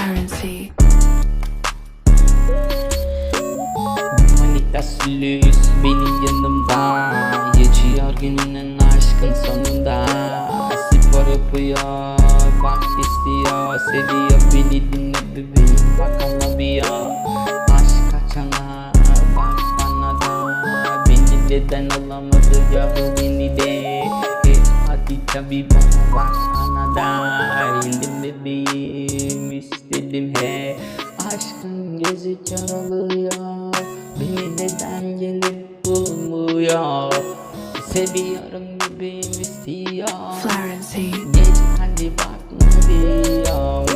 Clarity. Manitas lüks benim yanımda. Geçiyor gününün aşkın sonunda. Spor yapıyor Bak istiyor. Seviyor beni dinle bebeğim Bak anlamıyor. Aşk kaçana Bak bana da. Beni neden alamadı Gör beni de? E, Hadi tabi bana bak ana da. Elim bebeğim istedim he Aşkın gözü kör oluyor Beni neden gelip bulmuyor? Seviyorum bebeğim istiyor. Clarity. Geç hadi bakma diyorum.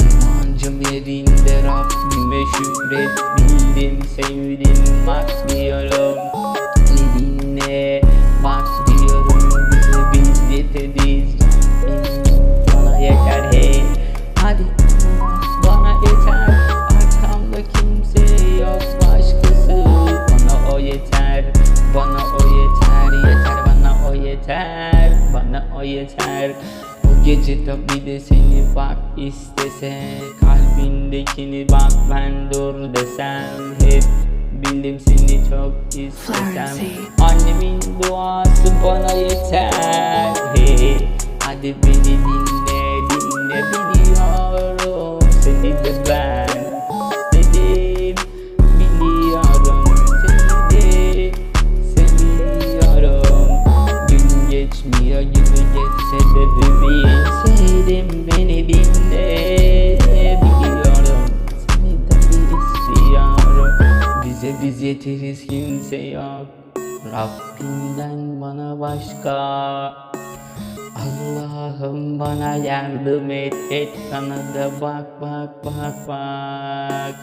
İnancım yerinde Rabbime şükret Bildim sevdim bak diyorum. Ne dinle bak diyorum Bize biz yeteriz yeter. Bu gece tabi de seni bak istese Kalbindekini bak ben dur desem. Hep bildim seni çok istesem. Annemin duası bana yeter Geçmiyor gibi geçse de bebeğim Sevdim beni dinle Biliyorum seni bir istiyorum Bize biz yeteriz kimse yok. Rabbimden bana başka. Allah'ım bana yardım et et Sana da bak bak bak bak